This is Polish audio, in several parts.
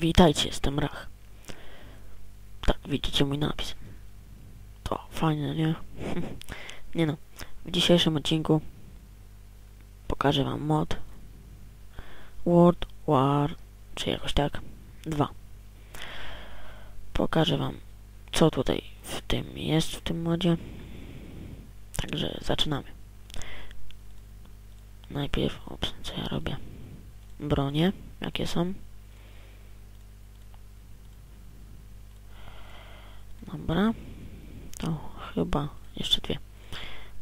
Witajcie, jestem Rach. Tak, widzicie mój napis. To fajne, nie? nie no. W dzisiejszym odcinku pokażę wam mod World War, czy jakoś tak, 2. Pokażę wam, co tutaj w tym jest, w tym modzie. Także zaczynamy. Najpierw, ops, co ja robię? Bronie, jakie są? Dobra. To chyba jeszcze dwie.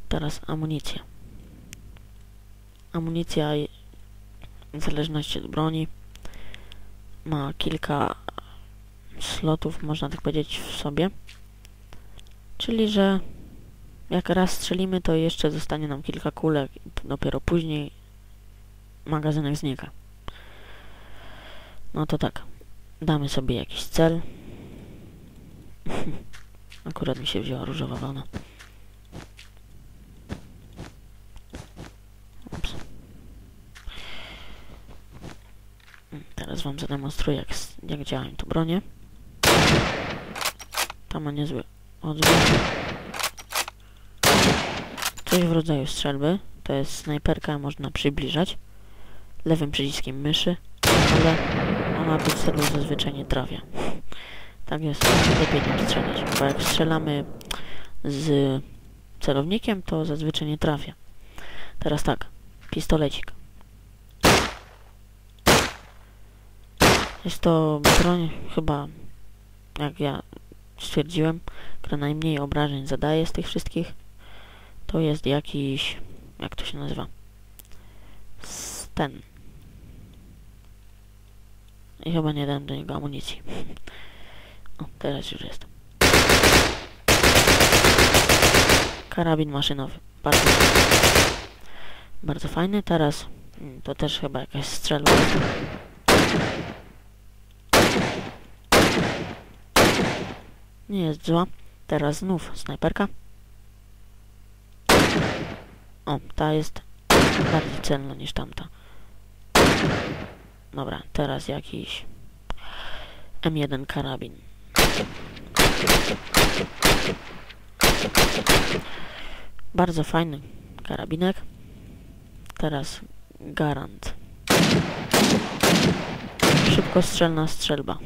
Teraz amunicja. Amunicja w zależności od broni ma kilka slotów, można tak powiedzieć, w sobie. Czyli, że jak raz strzelimy, to jeszcze zostanie nam kilka kulek i dopiero później magazynek znika. No to tak. Damy sobie jakiś cel. Akurat mi się wzięła różowa wana. Ups. Teraz wam zademonstruję, jak, jak działają tu bronie. Ta ma niezły odbiór. Coś w rodzaju strzelby. To jest snajperka, można przybliżać lewym przyciskiem myszy, ale ona celu zazwyczaj nie trafia. Tak jest, lepiej nie strzelać, bo jak strzelamy z celownikiem, to zazwyczaj nie trafia. Teraz tak, pistolecik. Jest to broń chyba, jak ja stwierdziłem, która najmniej obrażeń zadaje z tych wszystkich. To jest jakiś, jak to się nazywa? Ten. I chyba nie dałem do niego amunicji. O, teraz już jest. Karabin maszynowy. Bardzo, bardzo fajny. Teraz mm, to też chyba jakaś strzelba. Nie jest zła. Teraz znów snajperka. O, ta jest bardziej celna niż tamta. Dobra, teraz jakiś M1 karabin. Bardzo fajny karabinek. Teraz Garant. Szybkostrzelna strzelba.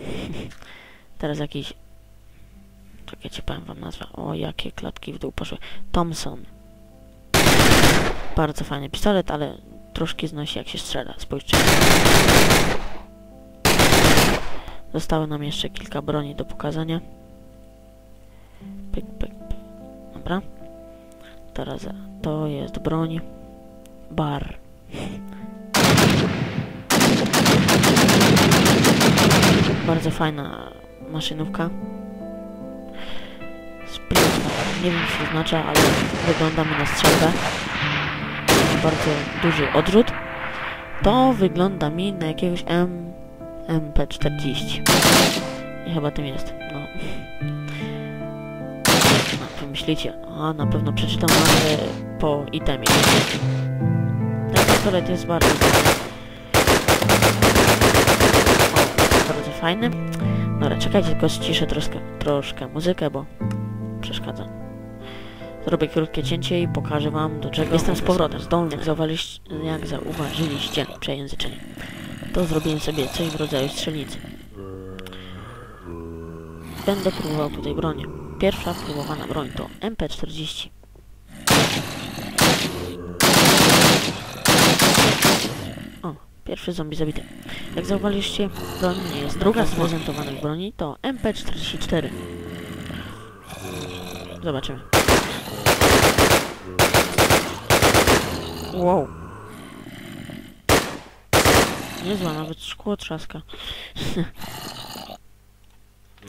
Teraz jakiś... Czekajcie, powiem wam nazwę. O, jakie klatki w dół poszły. Thompson. Bardzo fajny pistolet, ale troszkę znosi jak się strzela. Spójrzcie. Zostało nam jeszcze kilka broni do pokazania. Pyk, pyk. Dobra. Teraz to jest broń. Bar. Bardzo fajna maszynówka. Sprint. Nie wiem co to oznacza, ale wygląda mi na strzelbę. Bardzo duży odrzut. To wygląda mi na jakiegoś M... MP40. I chyba tym jest. No. No, pomyślicie, a na pewno przeczytam po itemie. Ten pistolet jest bardzo o, bardzo fajny. Dobra, czekajcie, tylko ściszę troszkę, troszkę muzykę, bo przeszkadza. Zrobię krótkie cięcie i pokażę wam do czego jestem z powrotem. Zdolny, jak zauważyliście przejęzyczenie. To zrobiłem sobie coś w rodzaju strzelnicy. Będę próbował tutaj bronię. Pierwsza próbowana broń to MP40. O, pierwszy zombie zabity. Jak zauważyliście, broń nie jest druga z prezentowanych broni to MP44. Zobaczymy. Wow. Niezła, nawet szkło trzaska.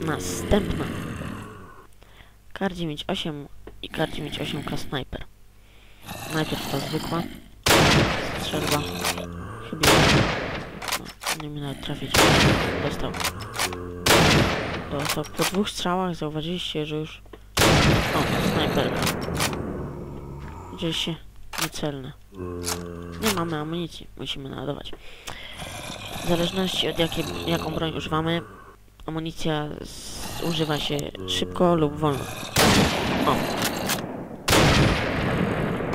Następna. Kar 98 i Kar 98K Sniper. Najpierw ta zwykła. Strzelba. Chyba. No, nie mi nawet trafić. Dostał. Dostał. Po dwóch strzałach zauważyliście, że już... O, snajperka. Gdzieś się niecelne. Nie mamy amunicji. Musimy naładować. W zależności od jaką broń używamy, amunicja z, używa się szybko lub wolno. O.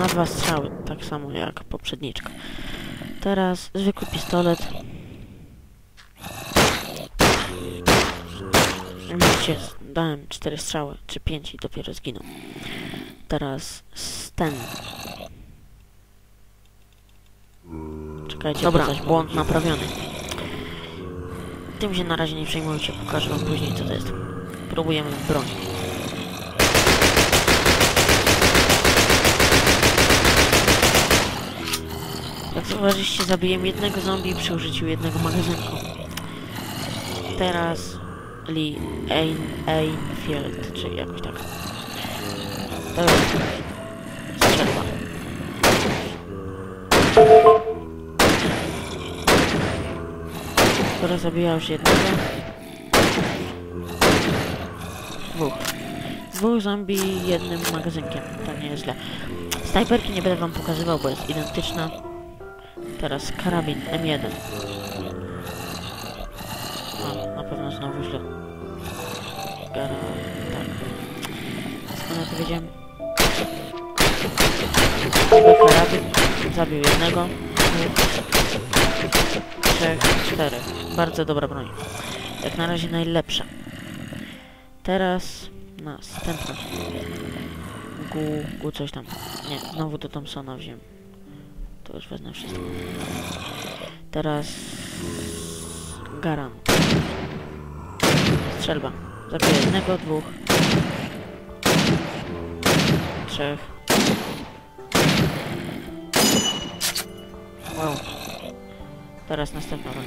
Na dwa strzały, tak samo jak poprzedniczka. Teraz zwykły pistolet. Widzicie, dałem cztery strzały, czy pięć i dopiero zginął. Teraz ten. Czekajcie, dobra, błąd naprawiony. Tym się na razie nie przejmujcie, pokażę wam później co to jest. Próbujemy broń. Jak zauważyliście, zabiłem jednego zombie przy użyciu jednego magazynku. Teraz Lee Ein, Einfield, czy jakoś tak. To Która zabija już jednego. Dwóch. Dwóch zombie jednym magazynkiem. To nie jest źle. Snajperki nie będę wam pokazywał, bo jest identyczna. Teraz karabin M1. O, na pewno znowu źle. Gara... tak. Skąd ja to wiedziałem? Karabin zabił jednego, trzech, czterech. Bardzo dobra broń. Jak na razie najlepsza. Teraz następna. Gu, gu coś tam. Nie, znowu do Thompsona wziąłem. To już wezmę wszystko. Teraz... Garan. Strzelba. Zabiję jednego, dwóch. Trzech. Wow. Teraz następna broń.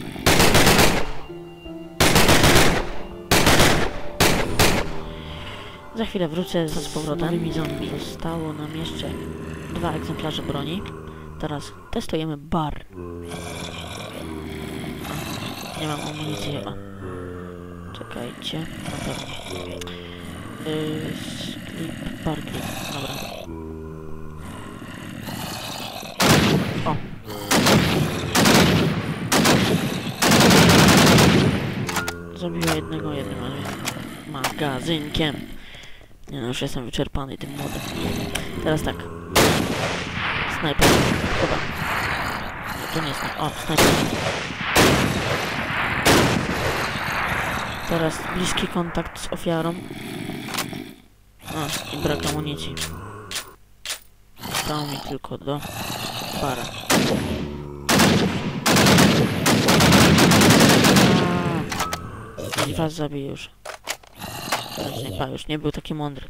Za chwilę wrócę z powrotem. Nowymi zombie. Zostało nam jeszcze dwa egzemplarze broni. Teraz testujemy bar. Nie mam amunicji. A. Czekajcie. Na pewno. Yy, slip, bar clip. Dobra. O. Zabiła jednego jednym magazynkiem. Nie no, już jestem wyczerpany tym modem. Teraz tak. Snajper. Chyba. Nie, to nie snajper. O, snajper. Teraz bliski kontakt z ofiarą. A, i brak amunicji. Zostało mi tylko do para. I was zabiję już. Znaczy, pa, już nie był taki mądry.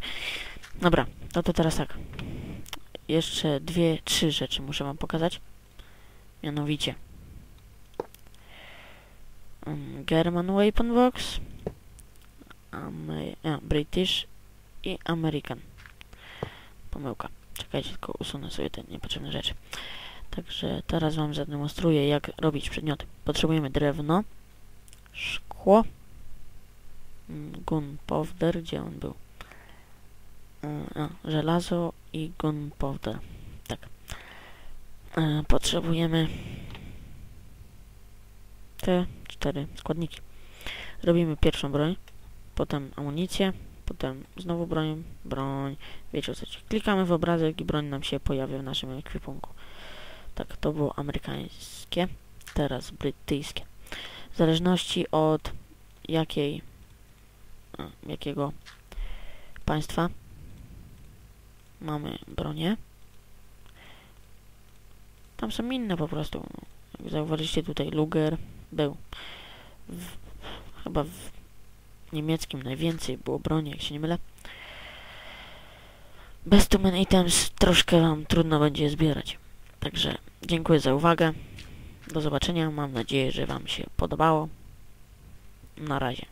Dobra, no to teraz tak. Jeszcze dwie, trzy rzeczy muszę wam pokazać. Mianowicie. Um, German Weapon Box. Amer a, British i American. Pomyłka. Czekajcie, tylko usunę sobie te niepotrzebne rzeczy. Także teraz wam zademonstruję, jak robić przedmioty. Potrzebujemy drewno, szkło, gunpowder, gdzie on był? A, żelazo i gunpowder. Tak. E, potrzebujemy te cztery składniki. Robimy pierwszą broń, potem amunicję, potem znowu broń, broń, wiecie co Klikamy w obrazek i broń nam się pojawia w naszym ekwipunku. Tak, to było amerykańskie, teraz brytyjskie. W zależności od jakiej jakiego państwa mamy bronię. Tam są inne po prostu. Jak zauważyliście tutaj Luger był. W, chyba w niemieckim najwięcej było broni, jak się nie mylę. Bez Tumen Items troszkę wam trudno będzie zbierać. Także dziękuję za uwagę. Do zobaczenia. Mam nadzieję, że wam się podobało. Na razie.